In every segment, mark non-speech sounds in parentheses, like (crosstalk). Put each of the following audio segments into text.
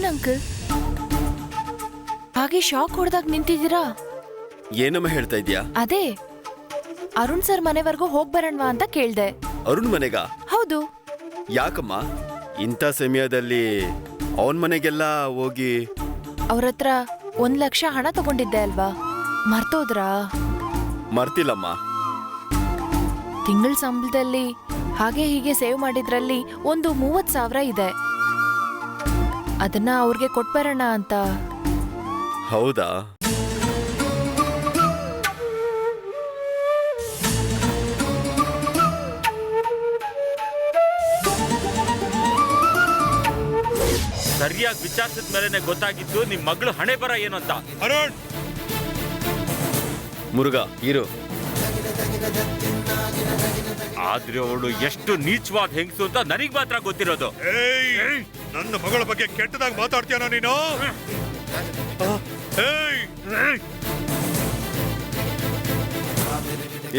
ಏನ್ ಅಂಕಲ್? ಹಾಗೆ ಶಾಕ್ ಹೊಡೆದಾಗ ನಿಂತಿದ್ದೀರಾ? ಏನಮ್ಮ ಹೇಳ್ತಾ ಇದ್ಯಾ ಅದೇ ಅರುಣ್ ಸರ್ ಮನೆವರೆಗೂ ಹೋಗ್ ಬರೋಣವಾ ಅಂತ ಕೇಳ್ದೆ. ಅರುಣ್ ಮನೆಗ? ಹೌದು. ಯಾಕಮ್ಮ? ಇಂಥ ಸಮಯದಲ್ಲಿ ಅವನ್ ಮನೆಗೆಲ್ಲ ಹೋಗಿ ಅವ್ರ ಹತ್ರ ಒಂದ್ ಲಕ್ಷ ಹಣ ತಗೊಂಡಿದ್ದೆ ಅಲ್ವಾ? ಮರ್ತೋದ್ರಾ? ಮರ್ತಿಲ್ಲಮ್ಮ. ತಿಂಗಳ ಸಂಬಳದಲ್ಲಿ ಹಾಗೆ ಹೀಗೆ ಸೇವ್ ಮಾಡಿದ್ರಲ್ಲಿ ಒಂದು ಮೂವತ್ ಸಾವಿರ ಇದೆ. ಅದನ್ನ ಅವ್ರಿಗೆ ಕೊಟ್ಬರೋಣ ಅಂತ. ಹೌದಾ? ಸರಿಯಾಗಿ ವಿಚಾರಿಸಿದ ಮೇಲೆನೆ ಗೊತ್ತಾಗಿದ್ದು ನಿಮ್ ಮಗಳು ಹಣೆ ಬರ ಏನು ಅಂತ. ಅರುಣ್! ಮುರುಗ ಇರು. ಆದ್ರೆ ಅವಳು ಎಷ್ಟು ನೀಚವಾದ ಹೆಂಗಸು ಅಂತ ನನಗ್ ಮಾತ್ರ ಗೊತ್ತಿರೋದು. ಏಯ್! ನನ್ನ ಮಗಳ ಬಗ್ಗೆ ಕೆಟ್ಟದಾಗ ಮಾತಾಡ್ತೀಯನ ನೀನು?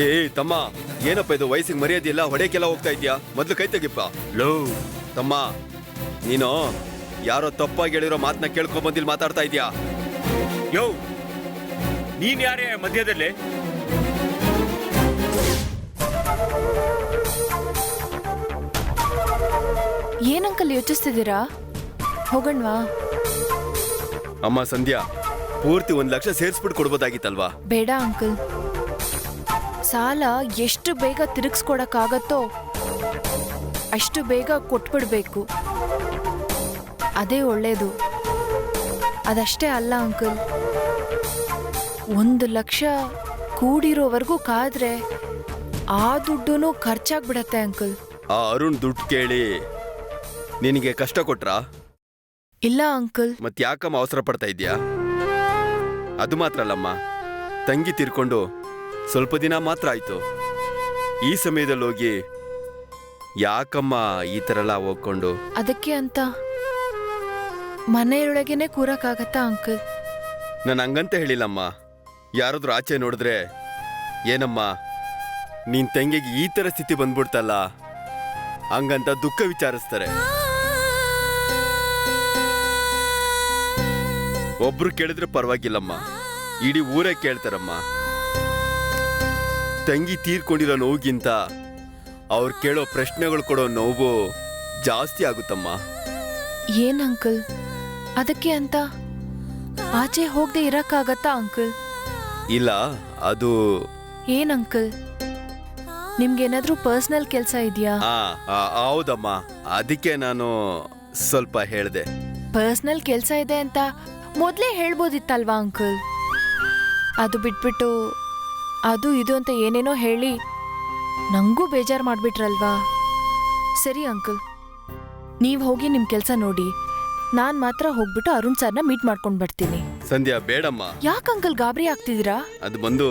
ಏ ತಮ್ಮ ಏನಪ್ಪ ಇದು? ವಯಸ್ಸಿಗೆ ಮರ್ಯಾದಿಲ್ಲ ಹೊಡೆಯಕ್ಕೆಲ್ಲ ಹೋಗ್ತಾ ಇದೆಯಾ ಮೊದ್ಲು ಕೈ ತೆಗಿಪ್ಪ. ಲೋ. ತಮ್ಮ ನೀನು ಯಾರೋ ತಪ್ಪಾಗಿ ಹೇಳಿರೋ ಮಾತನ್ನ ಕೇಳ್ಕೊಂಡ್ ಬಂದಿಲ್ ಮಾತಾಡ್ತಾ ಇದೀಯಾ ಯೋ ನೀನ್ ಯಾರೇ ಮಧ್ಯದಲ್ಲಿ? ಏನ್ ಅಂಕಲ್ ಯೋಚಿಸ್ತಿದ್ದೀರಾ? ಹೋಗಣ್ವಾ. ಅಮ್ಮ ಸಂಧ್ಯಾ ಪೂರ್ತಿ ಒಂದ್ ಲಕ್ಷ ಸೇರಿಸ್ಬಿಟ್ಟು ಕೊಡ್ಬೋದಾಗಿತ್ತಲ್ವಾ? ಬೇಡ ಅಂಕಲ್. ಸಾಲ ಎಷ್ಟು ಬೇಗ ತಿರುಗಿಸ್ಕೊಡಕ್ಕಾಗತ್ತೋ ಅಷ್ಟು ಬೇಗ ಕೊಟ್ಬಿಡ್ಬೇಕು. ಅದೇ ಒಳ್ಳೇದು. ಅದಷ್ಟೇ ಅಲ್ಲ ಅಂಕಲ್. ಒಂದು ಲಕ್ಷ ಕೂಡಿರೋವರೆಗೂ ಕಾದ್ರೆ ಆ ದುಡ್ಡು ಖರ್ಚಾಗ್ಬಿಡತ್ತೆ ಅಂಕಲ್. ಆ ಅರುಣ್ ದುಡ್ಡು ಕೇಳಿ. ನಿನಗೆ ಕಷ್ಟ ಕೊಟ್ರಾ? ಇಲ್ಲ ಅಂಕಲ್. ಮತ್ ಯಾಕಮ್ಮ ಅವಸರ ಪಡ್ತಾ ಇದ್ಯಾ ಅದು ಮಾತ್ರ ಅಲ್ಲಮ್ಮ ತಂಗಿ ತಿರ್ಕೊಂಡು ಸ್ವಲ್ಪ ದಿನ ಮಾತ್ರ ಆಯ್ತು. ಈ ಸಮಯದಲ್ಲಿ ಹೋಗಿ ಯಾಕಮ್ಮ ಈ ಥರ ಎಲ್ಲ ಹೋಗ್ಕೊಂಡು? ಅದಕ್ಕೆ ಅಂತ ಮನೆಯೊಳಗೇನೆ ಕೂರಕ್ಕಾಗತ್ತಾ ಅಂಕಲ್? ನಾನು ಹಂಗಂತ ಹೇಳಿಲ್ಲಮ್ಮ. ಯಾರಾದ್ರೂ ಆಚೆ ನೋಡಿದ್ರೆ ಏನಮ್ಮ ನಿನ್ ತಂಗಿಗೆ ಈ ಥರ ಸ್ಥಿತಿ ಬಂದ್ಬಿಡ್ತಲ್ಲ? ಹಂಗಂತ ದುಃಖ ವಿಚಾರಿಸ್ತಾರೆ. ಒಬ್ರು ಕೇಳಿದ್ರೆ ಪರವಾಗಿಲ್ಲಮ್ಮ. ಇಡೀ ಊರೇ ಕೇಳ್ತಾರಮ್ಮ. ತಂಗಿ ತೀರ್ಕೊಂಡಿರೋ ನೋವಿಗಿಂತ ಅವ್ರು ಕೇಳೋ ಪ್ರಶ್ನೆಗಳು ಕೊಡೋ ನೋವು ಜಾಸ್ತಿ ಆಗುತ್ತಮ್ಮ. ಏನ್ ಅಂಕಲ್? ಅದಕ್ಕೆ ಅಂತ ಆಚೆ ಹೋಗದೆ ಇರಕ್ಕಾಗತ್ತಾ ಅಂಕಲ್? ಇಲ್ಲ ಅದು ಏನ್ ಅಂಕಲ್? ನಿಮ್ಗೇನಾದ್ರೂ ಪರ್ಸನಲ್ ಕೆಲಸ ಇದೆಯಾ? ಆ ಆ, ಹೌದಮ್ಮ. ಅದಕ್ಕೆ ನಾನು ಸ್ವಲ್ಪ ಹೇಳ್ದೆ. ಪರ್ಸನಲ್ ಕೆಲಸ ಇದೆ ಅಂತ ಮೊದ್ಲೇ ಹೇಳ್ಬೋದಿತ್ತಲ್ವಾ ಅಂಕಲ್? ಅದು ಬಿಟ್ಬಿಟ್ಟು ಅದು ಇದು ಅಂತ ಏನೇನೋ ಹೇಳಿ ನಂಗೂ ಬೇಜಾರು ಮಾಡಿಬಿಟ್ರಲ್ವಾ? ಸರಿ ಅಂಕಲ್. ನೀವು ಹೋಗಿ ನಿಮ್ಮ ಕೆಲಸ ನೋಡಿ. ನಾನು ಮಾತ್ರ ಹೋಗ್ಬಿಟ್ಟು ಅರುಣ್ ಸರ್ನ ಮೀಟ್ ಮಾಡ್ಕೊಂಡು ಬರ್ತೀನಿ. ಸಂಧ್ಯಾ ಬೇಡಮ್ಮ. ಯಾಕೆ ಅಂಕಲ್ ಗಾಬರಿ ಆಗ್ತಿದ್ದೀರಾ? ಅದು ಬಂದು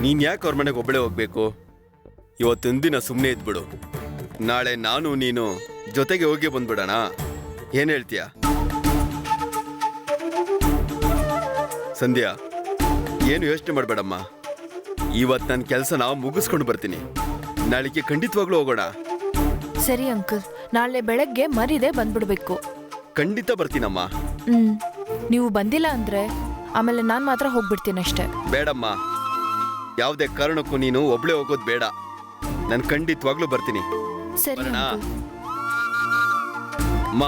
ನೀನ್ ಯಾಕೆ ಅವ್ರ ಮನೆಗೆ ಒಬ್ಬಳೇ ಹೋಗ್ಬೇಕು? ಇವತ್ತಿನ ದಿನ ಸುಮ್ಮನೆ ಇದ್ಬಿಡು. ನಾಳೆ ನಾನು ನೀನು ಜೊತೆಗೆ ಹೋಗಿ ಬಂದ್ಬಿಡೋಣ. ಏನ್ ಹೇಳ್ತೀಯ? ಸಂಧ್ಯಾ ಏನು ಯೋಚನೆ ಮಾಡಬೇಡಮ್ಮ. ಇವತ್ತು ನನ್ನ ಕೆಲಸ ನಾವು ಮುಗಿಸ್ಕೊಂಡು ಬರ್ತೀನಿ. ನಾಳೆಗೆ ಖಂಡಿತವಾಗ್ಲೂ ಹೋಗೋಣ. ಸರಿ ಅಂಕಲ್ ನಾಳೆ ಬೆಳಗ್ಗೆ ಮರಿದೆ ಬಂದ್ಬಿಡ್ಬೇಕು. ಖಂಡಿತ ಬರ್ತೀನಮ್ಮ. ಹ್ಮ್ ನೀವು ಬಂದಿಲ್ಲ ಅಂದ್ರೆ ಆಮೇಲೆ ನಾನು ಮಾತ್ರ ಹೋಗ್ಬಿಡ್ತೀನಿ ಅಷ್ಟೇ. ಬೇಡಮ್ಮ. ಯಾವುದೇ ಕಾರಣಕ್ಕೂ ನೀನು ಒಬ್ಳೆ ಹೋಗೋದು ಬೇಡ. ನಾನು ಖಂಡಿತವಾಗ್ಲೂ ಬರ್ತೀನಿ. ಸರಿ ಬರೋಣ? ಅಂಕಲ್. ಅಮ್ಮ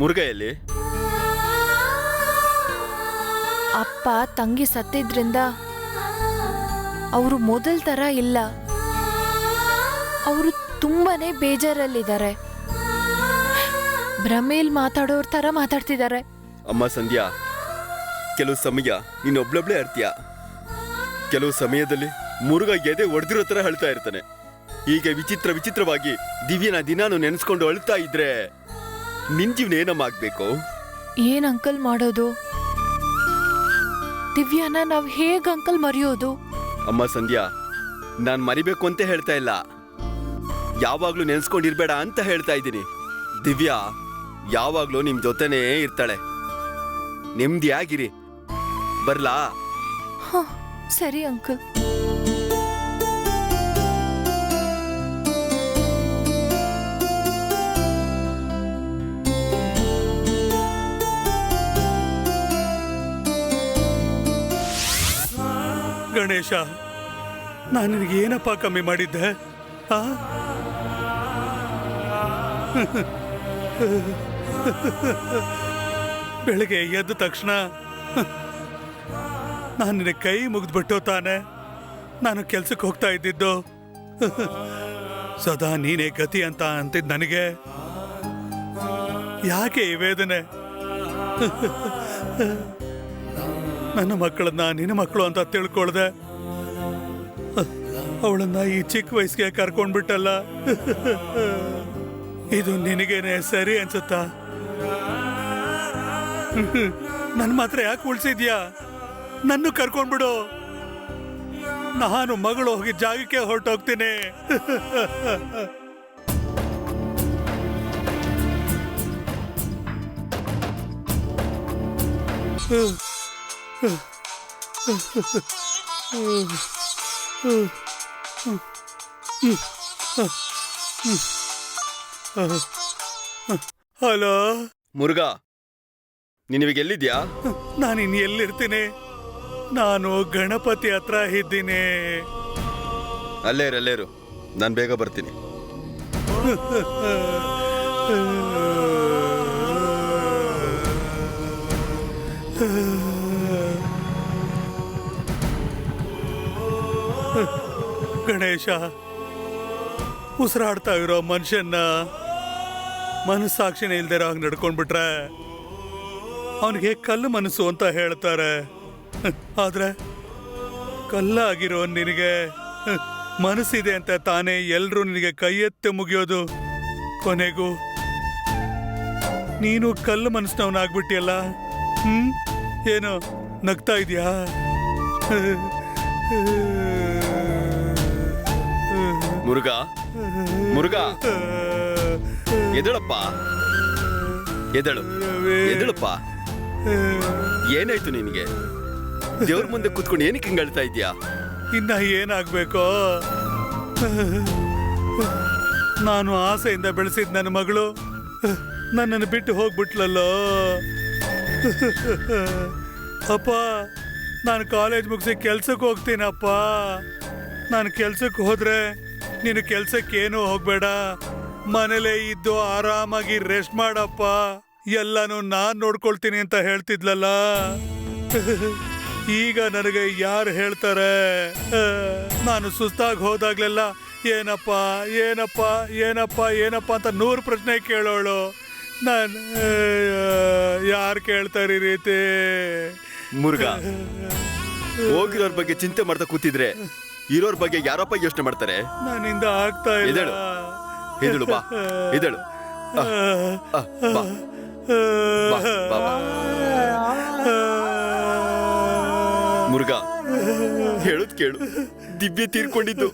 ಮುರುಗ ಎಲ್ಲಿ? ಅಪ್ಪ ತಂಗಿ ಸತ್ತಿದ್ರಿಂದ ಅವರು ಮೊದಲ ತರ ಇಲ್ಲ. ಅವರು ತುಂಬಾನೇ ಬೇಜಾರಲ್ಲಿದ್ದಾರೆ. ಭ್ರಮೇಲ್ ಮಾತಾಡೋರ್ ತರ ಮಾತಾಡ್ತಿದ್ದಾರೆ. ಅಮ್ಮ ಸಂಧ್ಯಾ ಕೆಲವು ಸಮಯ ನೀನು ಒಬ್ಳೊಬ್ಳೆ ಅರ್ತೀಯ? ಕೆಲವು ಸಮಯದಲ್ಲಿ ಮುರುಘ ಎದೆ ಒಡೆದಿರೋ ತರ ಅಳ್ತಾ ಇರ್ತಾನೆ. ಹೀಗೆ ವಿಚಿತ್ರ ವಿಚಿತ್ರವಾಗಿ ದಿವ್ಯನ ದಿನಾನು ನೆನೆಸ್ಕೊಂಡು ಅಳ್ತಾ ಇದ್ರೆ ನಿನ್ ಜೀವನ ಏನಮ್ಮ ಆಗ್ಬೇಕು ಏನ್ ಅಂಕಲ್ ಮಾಡೋದು? ದಿವ್ಯಾನ ನಾವ್ ಹೇಗ್ ಅಂಕಲ್ ಮರೆಯೋದು? ಅಮ್ಮ ಸಂಧ್ಯಾ ನಾನ್ ಮರಿಬೇಕು ಅಂತ ಹೇಳ್ತಾ ಇಲ್ಲ. ಯಾವಾಗ್ಲೂ ನೆನ್ಸ್ಕೊಂಡಿರ್ಬೇಡ ಅಂತ ಹೇಳ್ತಾ ಇದ್ದೀನಿ. ದಿವ್ಯಾ ಯಾವಾಗ್ಲೂ ನಿಮ್ ಜೊತೆನೇ ಇರ್ತಾಳೆ. ನೆಮ್ಮದಿಯಾಗಿರಿ ಬರ್ಲಾ? ಹಾ ಸರಿ ಅಂಕಲ್. ಗಣೇಶ ನಾನು ನಿನಗೆ ಏನಪ್ಪ ಕಮ್ಮಿ ಮಾಡಿದ್ದೆ? ಆ? ಬೆಳಗ್ಗೆ ಎದ್ದ ತಕ್ಷಣ ನಾನು ನಿನ್ನ ಕೈ ಮುಗಿದ್ಬಿಟ್ಟು ತಾನೆ. ನಾನು ಕೆಲ್ಸಕ್ಕೆ ಹೋಗ್ತಾ ಇದ್ದಿದ್ದು. ಸದಾ ನೀನೇ ಗತಿ ಅಂತ ಅಂತಿದ್ ನನಗೆ. ಯಾಕೆ ಈ ವೇದನೆ? ನನ್ನ ಮಕ್ಕಳನ್ನ ನಿನ್ನ ಮಕ್ಕಳು ಅಂತ ತಿಳ್ಕೊಳ್ದೆ. ಅವಳನ್ನ ಈ ಚಿಕ್ಕ ವಯಸ್ಸಿಗೆ ಕರ್ಕೊಂಡ್ಬಿಟ್ಟಲ್ಲ. ಇದು ನಿನಗೇನೆ ಸರಿ ಅನ್ಸುತ್ತಾ? ನನ್ನ ಮಾತ್ರ ಯಾಕೆ ಉಳಿಸಿದ್ಯಾ? ನನ್ನ ಕರ್ಕೊಂಡ್ಬಿಡು. ನಾನು ಮಗಳು ಹೋಗಿ ಜಾಗಕ್ಕೆ ಹೊರಟೋಗ್ತೀನಿ. ಹಲೋ? ಮುರುಘಾ ನಿನಗೆ ಎಲ್ಲಿದ್ಯಾ ನಾನು ಇನ್ನು ಎಲ್ಲಿರ್ತೀನಿ? ನಾನು ಗಣಪತಿ ಹತ್ರ ಇದ್ದೀನಿ. ಅಲ್ಲೇ ಅಲ್ಲೇರು ನಾನು ಬೇಗ ಬರ್ತೀನಿ. (laughs) ಗಣೇಶ. ಉಸಿರಾಡ್ತಾ ಇರೋ ಮನುಷ್ಯನ್ನ ಮನಸ್ಸಾಕ್ಷಿನೇ ಇಲ್ದಿರೋ ಹಾಗೆ ನಡ್ಕೊಂಡ್ಬಿಟ್ರೆ ಅವನಿಗೆ ಕಲ್ಲು ಮನಸ್ಸು ಅಂತ ಹೇಳ್ತಾರೆ. ಆದ್ರೆ ಕಲ್ಲಾಗಿರೋ ನಿನಗೆ ಮನಸ್ಸಿದೆ ಅಂತ ತಾನೇ ಎಲ್ಲರೂ ನಿನಗೆ ಕೈ ಎತ್ತಿ ಮುಗಿಯೋದು. ಕೊನೆಗೂ ನೀನು ಕಲ್ಲು ಮನಸ್ಸಿನವನಾಗ್ಬಿಟ್ಟಿಯಲ್ಲ? ಹ್ಞೂ ಏನು, ನಗ್ತಾ ಇದೆಯಾ? ಮುರುಘಾ? ಮುರುಗಾ ಎದಳಪ್ಪ? ಎದಳು. ಎದಳಪ್ಪ? ಏನಾಯ್ತು ನಿನಗೆ? ದೇವ್ರ ಮುಂದೆ ಕೂತ್ಕೊಂಡು ಏನಕ್ಕೆ ಹಿಂಗಳ್ತಾ ಇದೀಯಾ ಇನ್ನ ಏನಾಗ್ಬೇಕೋ? ನಾನು ಆಸೆಯಿಂದ ಬೆಳೆಸಿದ ನನ್ನ ಮಗಳು ನನ್ನನ್ನು ಬಿಟ್ಟು ಹೋಗ್ಬಿಟ್ಲಲ್ಲೋ? ಅಪ್ಪ, ನಾನು ಕಾಲೇಜ್ ಮುಗಿಸಿ ಕೆಲ್ಸಕ್ಕೆ ಹೋಗ್ತೀನಪ್ಪ. ನಾನು ಕೆಲ್ಸಕ್ಕೆ ಹೋದ್ರೆ ನೀನು ಕೆಲ್ಸಕ್ಕೇನು ಹೋಗ್ಬೇಡ. ಮನೇಲೇ ಇದ್ದು ಆರಾಮಾಗಿ ರೆಸ್ಟ್ ಮಾಡಪ್ಪ. ಎಲ್ಲಾನು ನಾನ್ ನೋಡ್ಕೊಳ್ತೀನಿ ಅಂತ ಹೇಳ್ತಿದ್ಲಲ್ಲ? ಈಗ ನನಗೆ ಯಾರು ಹೇಳ್ತಾರೆ? ನಾನು ಸುಸ್ತಾಗಿ ಹೋದಾಗ್ಲೆಲ್ಲ, ಏನಪ್ಪ ಏನಪ್ಪ ಏನಪ್ಪ ಏನಪ್ಪ ಅಂತ ನೂರು ಪ್ರಶ್ನೆ ಕೇಳೋಳು. ನಾನು ಯಾರು ಕೇಳ್ತಾರೆ ಈ ರೀತಿ? ಮುರುಘಾ, ಹೋಗಿರೋರ್ ಬಗ್ಗೆ ಚಿಂತೆ ಮಾಡ್ತಾ ಕೂತಿದ್ರೆ ಇರೋರ್ ಬಗ್ಗೆ ಯಾರಪ್ಪ ಯೋಚನೆ ಮಾಡ್ತಾರೆ ನನ್ನಿಂದ ಆಗ್ತಾ ಇಲ್ಲ ಎದ್ದೇಳು. ಎದ್ದೇಳು ಬಾ. ಎದ್ದೇಳು. ಆ, ಆ, ಬಾ. ಬಾ, ಬಾ, ಬಾ. ಮುರುಘಾ ಹೇಳುದ್ ಕೇಳು ದಿವ್ಯ ತೀರ್ಕೊಂಡಿದ್ದು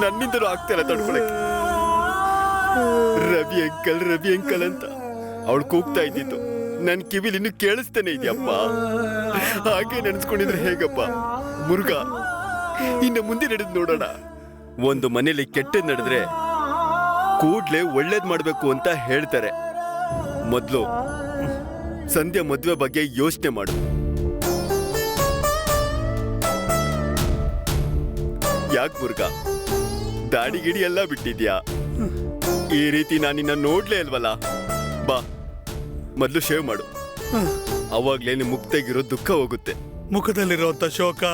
ನನ್ನಿಂದಲೂ ಆಗ್ತಾರೆ ತಡ್ಕೊಳಕ್ಕೆ ರವಿ ಅಂಕಲ್ ರವಿ ಅಂಕಲ್ ಅಂತ ಅವಳು ಕೂಗ್ತಾ ಇದ್ದಿದ್ದು ನನ್ ಕಿವಿಲಿ ಇನ್ನು ಕೇಳಿಸ್ತಾನೆ ಇದೆಯಪ್ಪ ಹಾಗೆ ನೆನೆಸ್ಕೊಂಡಿದ್ರೆ ಹೇಗಪ್ಪ ಮುರುಘಾ ಇನ್ನು ಮುಂದೆ ನಡೆದ್ ನೋಡೋಣ. ಒಂದು ಮನೇಲಿ ಕೆಟ್ಟದ್ ನಡೆದ್ರೆ ಕೂಡ್ಲೆ ಒಳ್ಳೇದ್ ಮಾಡ್ಬೇಕು ಅಂತ ಹೇಳ್ತಾರೆ. ಮೊದ್ಲು ಸಂಧ್ಯಾ ಮದ್ವೆ ಬಗ್ಗೆ ಯೋಚನೆ ಮಾಡು. ಯಾಕೆ ಮುರ್ಗ ದಾಡಿ ಗಿಡಿ ಎಲ್ಲ ಬಿಟ್ಟಿದ್ಯಾ? ಈ ರೀತಿ ನಾನಿನ್ನ ನೋಡ್ಲೇ ಅಲ್ವಲ್ಲ ಬಾ, ಮೊದ್ಲು ಶೇವ್ ಮಾಡು. ಅವಾಗ್ಲೇ ಮುಕ್ತಾಗಿರೋ ದುಃಖ ಹೋಗುತ್ತೆ. ಮುಖದಲ್ಲಿರುವಂತ ಶೋಕ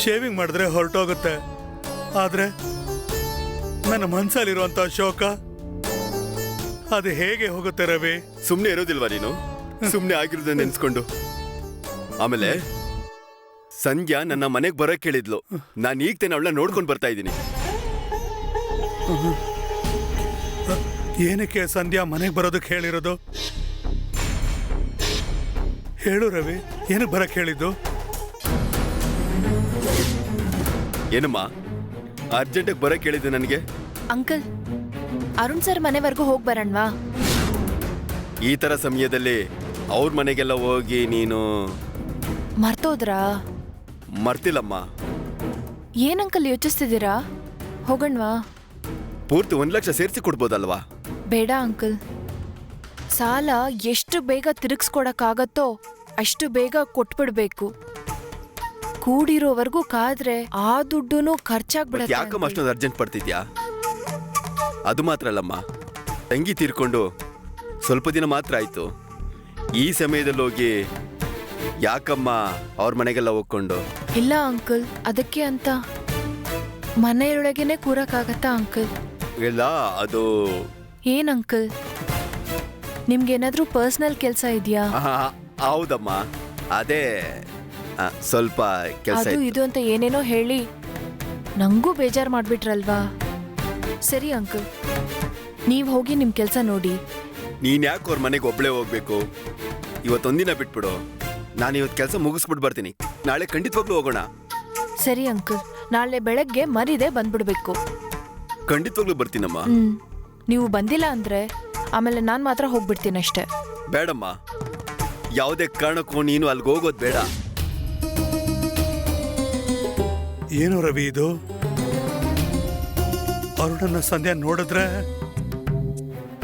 ಶೇವಿಂಗ್ ಮಾಡಿದ್ರೆ ಹೊರಟೋಗುತ್ತೆ. ಆದ್ರೆ ನನ್ನ ಮನ್ಸಲ್ಲಿರುವಂತ ಶೋಕ ಅದು ಹೇಗೆ ಹೋಗುತ್ತೆ ರವಿ? ಸುಮ್ನೆ ಇರೋದಿಲ್ವಾ ನೀನು? ಸುಮ್ನೆ ಆಗಿರೋದನ್ನ ನೆನ್ಸ್ಕೊಂಡು. ಆಮೇಲೆ ಸಂಧ್ಯಾ ನನ್ನ ಮನೆಗೆ ಬರಕ್ ಕೇಳಿದ್ಲು. ನಾನು ಈಗ ತಾನೆ ಅವಳನ್ನ ನೋಡ್ಕೊಂಡು ಬರ್ತಾ ಇದ್ದೀನಿ. ಏನಕ್ಕೆ ಸಂಧ್ಯಾ ಮನೆಗೆ ಬರೋದಕ್ಕೆ ಹೇಳಿರೋದು? ಹೇಳು ರವಿ ಏನಕ್ಕೆ ಬರಕ್ಕೆ ಹೇಳಿದ್ದು? ಏನಮ್ಮ? ಅರ್ಜೆಂಟಾಗಿ ಬರಕ್ಕೆ ಹೇಳಿದ್ದೆ ನನಗೆ. ಅಂಕಲ್ ಅರುಣ್ ಸರ್ ಮನೆವರೆಗೂ ಹೋಗಿ ಬರೋಣವಾ? ಈ ತರ ಸಮಯದಲ್ಲಿ ಅವ್ರ ಮನೆಗೆಲ್ಲ ಹೋಗಿ ನೀನು ಮರ್ತೋದ್ರಾ? ಮರ್ತಿಲ್ಲಮ್ಮ. ಏನ್ ಅಂಕಲ್ ಯೋಚಿಸ್ತಿದ್ದೀರಾ? ಹೋಗಣ್ವಾ? ಪೂರ್ತಿ ಒಂದು ಲಕ್ಷ ಸೇರಿಸಿ ಕೊಡ್ಬೋದಲ್ವಾ? ಬೇಡ ಅಂಕಲ್. ಸಾಲ ಎಷ್ಟು ಬೇಗ ತಿರುಗಿಸ್ಕೊಡಕ್ಕಾಗತ್ತೋ ಅಷ್ಟು ಬೇಗ ಕೊಟ್ಬಿಡ್ಬೇಕು. ಕೂಡಿರೋವರೆಗೂ ಕಾದ್ರೆ ಆ ದುಡ್ಡುನು ಖರ್ಚಾಗ್ಬಿಡತ್ತೆ ಯಾಕಮ್ಮ ಅಷ್ಟೊಂದು ಅರ್ಜೆಂಟ್ ಪಡ್ತಿದ್ಯಾ? ಅದು ಮಾತ್ರ ಅಲ್ಲಮ್ಮ. ತಂಗಿ ತೀರ್ಕೊಂಡು ಸ್ವಲ್ಪ ದಿನ ಮಾತ್ರ ಆಯ್ತು. ಈ ಸಮಯದಲ್ಲಿ ಹೋಗಿ ಯಾಕಮ್ಮ ಅವ್ರ ಮನೆಗೆಲ್ಲ ಹೋಗ್ಕೊಂಡು? ಇಲ್ಲ ಅಂಕಲ್ ಅದಕ್ಕೆ ಅಂತ ಮನೆಯೊಳಗೇನೆ ಕೂರಕ್ಕಾಗತ್ತಾ ಅಂಕಲ್? ಇಲ್ಲ ಅದು ಏನ್ ಅಂಕಲ್? ನಿಮ್ಗೇನಾದ್ರೂ ಪರ್ಸನಲ್ ಕೆಲಸ ಇದೆಯಾ? ಆಹಾ, ಹೌದಮ್ಮ. ಅದೇ ಆ, ಸ್ವಲ್ಪ ಕೆಲಸ ಅದು ಇದು ಅಂತ ಏನೇನೋ ಹೇಳಿ. ನಂಗೂ ಬೇಜಾರ್ ಮಾಡ್ಬಿಟ್ರಲ್ವಾ? ಸರಿ ಅಂಕಲ್ ನೀವ್ ಹೋಗಿ ನಿಮ್ ಕೆಲ್ಸ ನೋಡಿ. ನೀನ್ ಯಾಕೆ ಅವ್ರ ಮನೆಗೆ ಒಬ್ಳೆ ಹೋಗ್ಬೇಕು? ಇವತ್ತೊಂದಿನ ಬಿಟ್ಬಿಡು. ನಾನು ಇವತ್ತು ಕೆಲಸ ಮುಗಿಸ್ಬಿಟ್ಟು ಬರ್ತೀನಿ. ನಾಳೆ ಖಂಡಿತವಾಗ್ಲೂ ಹೋಗೋಣ. ಸರಿ ಅಂಕಲ್ ನಾಳೆ ಬೆಳಗ್ಗೆ ಮರಿದೆ ಬಂದ್ಬಿಡ್ಬೇಕು. ಖಂಡಿತವಾಗ್ಲೂ ಬರ್ತೀನಮ್ಮ. ಹ್ಮ್ ನೀವು ಬಂದಿಲ್ಲ ಅಂದ್ರೆ ಆಮೇಲೆ ನಾನ್ ಮಾತ್ರ ಹೋಗ್ಬಿಡ್ತೀನಿ ಅಷ್ಟೇ ಬೇಡಮ್ಮ. ಯಾವುದೇ ಕಾರಣಕ್ಕೂ ನೀನು ಅಲ್ಲಿಗೆ ಹೋಗೋದು ಬೇಡ. ಏನು ರವಿ ಇದು? ಅರುಣನ್ನ ಸಂಧ್ಯಾ ನೋಡಿದ್ರೆ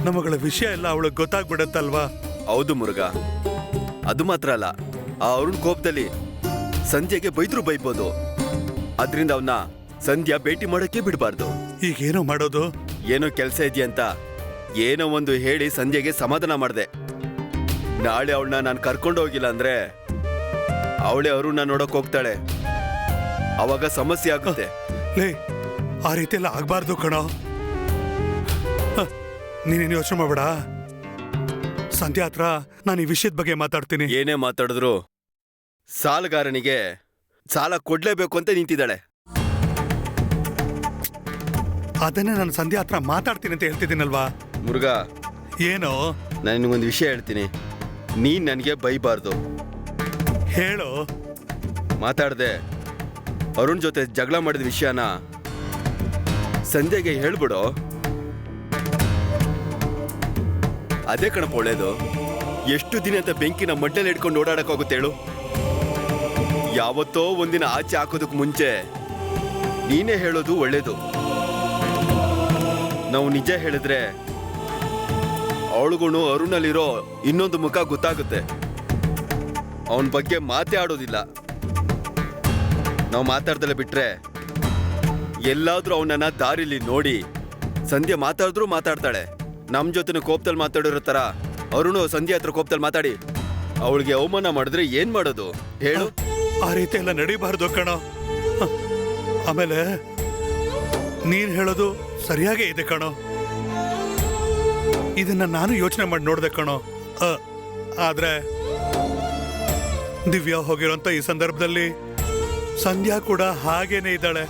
ನಮಗಳ ವಿಷಯ ಎಲ್ಲ ಅವಳಿಗೆ ಗೊತ್ತಾಗ್ಬಿಡತ್ತಲ್ವಾ? ಹೌದು ಮುರುಗ ಅದು ಮಾತ್ರ ಅಲ್ಲ ಆ ಅರುಣ್ ಕೋಪದಲ್ಲಿ ಸಂಧ್ಯೆಗೆ ಬೈದ್ರು ಬೈಬೋದು. ಅದರಿಂದ ಅವನ್ನ ಸಂಧ್ಯಾ ಭೇಟಿ ಮಾಡೋಕ್ಕೆ ಬಿಡಬಾರ್ದು. ಈಗೇನೋ ಮಾಡೋದು? ಏನೋ ಕೆಲಸ ಇದೆಯಂತ ಏನೋ ಒಂದು ಹೇಳಿ ಸಂಧ್ಯೆಗೆ ಸಮಾಧಾನ ಮಾಡಿದೆ. ನಾಳೆ ಅವಳನ್ನ ನಾನು ಕರ್ಕೊಂಡು ಹೋಗಿಲ್ಲ ಅಂದ್ರೆ ಅವಳೇ ಅರುಣ್ನ ನೋಡಕ್ ಹೋಗ್ತಾಳೆ. ಅವಾಗ ಸಮಸ್ಯೆ ಆಗುತ್ತೆ. ಲೇ ಆ ರೀತಿ ಎಲ್ಲ ಆಗ್ಬಾರ್ದು ಕಣೋ. ನೀನೇನು ಯೋಚನೆ ಮಾಡಬೇಡ. ಸಂಧ್ಯಾ ಹತ್ರ ನಾನು ಈ ವಿಷಯದ ಬಗ್ಗೆ ಮಾತಾಡ್ತೀನಿ. ಏನೇ ಮಾತಾಡಿದ್ರು ಸಾಲಗಾರನಿಗೆ ಸಾಲ ಕೊಡ್ಲೇಬೇಕು ಅಂತ ನಿಂತಿದ್ದಾಳೆ. ಅದನ್ನೇ ನಾನು ಸಂಧ್ಯಾ ಹತ್ರ ಮಾತಾಡ್ತೀನಿ ಅಂತ ಹೇಳ್ತಿದ್ದೀನಲ್ವಾ? ಮುರುಘಾ. ಏನೋ? ನಾನು ನಿನಗೊಂದು ವಿಷಯ ಹೇಳ್ತೀನಿ. ನೀನ್ ನನಗೆ ಬೈಬಾರ್ದು. ಹೇಳು? ಮಾತಾಡ್ದೆ. ಅರುಣ್ ಜೊತೆ ಜಗಳ ಮಾಡಿದ ವಿಷಯನ ಸಂಧ್ಯೆಗೆ ಹೇಳ್ಬಿಡು. ಅದೇ ಕಣಪ್ಪ ಒಳ್ಳೇದು. ಎಷ್ಟು ದಿನ ಅಂತ ಬೆಂಕಿನ ಮಡ್ಡಲ್ಲಿ ಹಿಡ್ಕೊಂಡು ಓಡಾಡಕ್ಕಾಗುತ್ತೆ ಹೇಳು. ಯಾವತ್ತೋ ಒಂದಿನ ಆಚೆ ಹಾಕೋದಕ್ಕೆ ಮುಂಚೆ ನೀನೇ ಹೇಳೋದು ಒಳ್ಳೇದು. ನಾವು ನಿಜ ಹೇಳಿದ್ರೆ ಅವಳುಗುಣು ಅರುಣಲ್ಲಿರೋ ಇನ್ನೊಂದು ಮುಖ ಗೊತ್ತಾಗುತ್ತೆ. ಅವನ ಬಗ್ಗೆ ಮಾತೇ ಆಡೋದಿಲ್ಲ. ನಾವು ಮಾತಾಡ್ದಲ್ಲ ಬಿಟ್ರೆ ಎಲ್ಲಾದ್ರೂ ಅವನನ್ನ ದಾರಿಲಿ ನೋಡಿ ಸಂಧ್ಯೆ ಮಾತಾಡಿದ್ರು ಮಾತಾಡ್ತಾಳೆ. ನಮ್ ಜೊತೆ ಕೋಪದಲ್ಲಿ ಮಾತಾಡಿರೋ ತರ ಅರುಣು ಸಂಧ್ಯೆ ಹತ್ರ ಕೋಪದಲ್ಲಿ ಮಾತಾಡಿ, ಅವಳಿಗೆ ಅವಮಾನ ಮಾಡಿದ್ರೆ ಏನ್ ಮಾಡೋದು? ಹೇಳು. ಆ ರೀತಿ ಎಲ್ಲ ನಡೀಬಾರ್ದು ಕಣೋ. ಆಮೇಲೆ ನೀನ್ ಹೇಳೋದು ಸರಿಯಾಗೇ ಇದೆ ಕಣೋ. ಇದನ್ನ ನಾನು ಯೋಚನೆ ಮಾಡಿ ನೋಡ್ದೆ ಕಣೋ. ಆದ್ರೆ ದಿವ್ಯಾ ಹೋಗಿರೋಂಥ ಈ ಸಂದರ್ಭದಲ್ಲಿ ಸಂಧ್ಯಾ ಕೂಡ ಹಾಗೇನೆ ಇದ್ದಾಳೆ.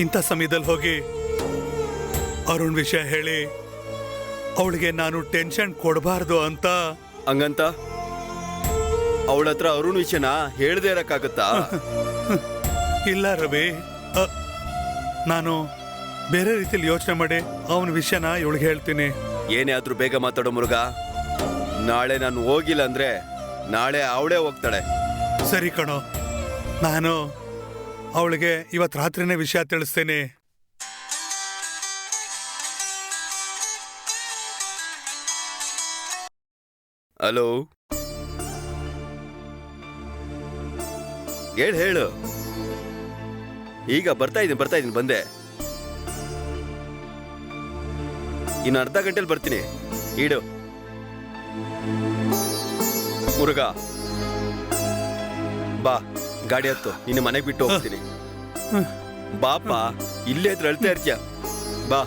ಇಂಥ ಸಮಯದಲ್ಲಿ ಹೋಗಿ ಅರುಣ್ ವಿಷಯ ಹೇಳಿ ಅವಳಿಗೆ ನಾನು ಟೆನ್ಷನ್ ಕೊಡಬಾರ್ದು ಅಂತ. ಹಂಗಂತ? ಅವಳ ಹತ್ರ ಅರುಣ್ ವಿಷಯನ ಹೇಳ್ದೇ ಇರಕ್ಕಾಗತ್ತಾ? (laughs) ಇಲ್ಲ ರವಿ. ಅ, ನಾನು ಬೇರೆ ರೀತಿಯಲ್ಲಿ ಯೋಚನೆ ಮಾಡಿ ಅವನ ವಿಷಯನ ಇವಳಿಗೆ ಹೇಳ್ತೀನಿ. ಏನೇ ಆದ್ರೂ ಬೇಗ ಮಾತಾಡೋ ಮುರುಗ ನಾಳೆ ನಾನು ಹೋಗಿಲ್ಲ ಅಂದ್ರೆ ನಾಳೆ ಅವಳೇ ಹೋಗ್ತಾಳೆ. ಸರಿ ಕಣೋ. ನಾನು ಅವಳಿಗೆ ಇವತ್ತು ರಾತ್ರಿನೇ ವಿಷಯ ತಿಳಿಸ್ತೇನೆ. ಹಲೋ? ಹೇಳು ಹೇಳು. ಈಗ ಬರ್ತಾ ಇದ್ದೀನಿ ಬರ್ತಾ ಇದ್ದೀನಿ, ಬಂದೆ. ಇನ್ನು ಅರ್ಧ ಗಂಟೆಲಿ ಬರ್ತೀನಿ. ಇಡು ಮುರುಗ ಬಾ. ಗಾಡಿ ಹತ್ತು ನಿನ್ನ ಮನೆಗೆ ಬಿಟ್ಟು ಹೋಗ್ತೀನಿ. ಬಾಪ ಇಲ್ಲೇ ಅಳ್ತಾ ಇರ್ತೀಯ. ಬಾ.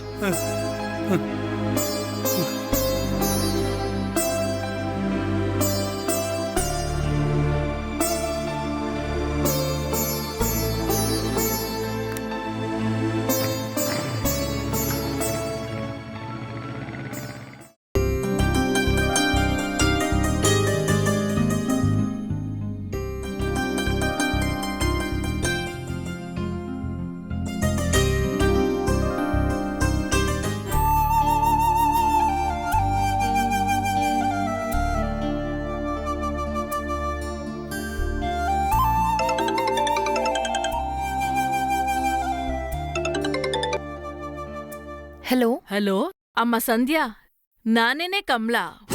ಹಲೋ ಅಮ್ಮ ಸಂಧ್ಯಾ ನಾನೇನೆ ಕಮಲಾ?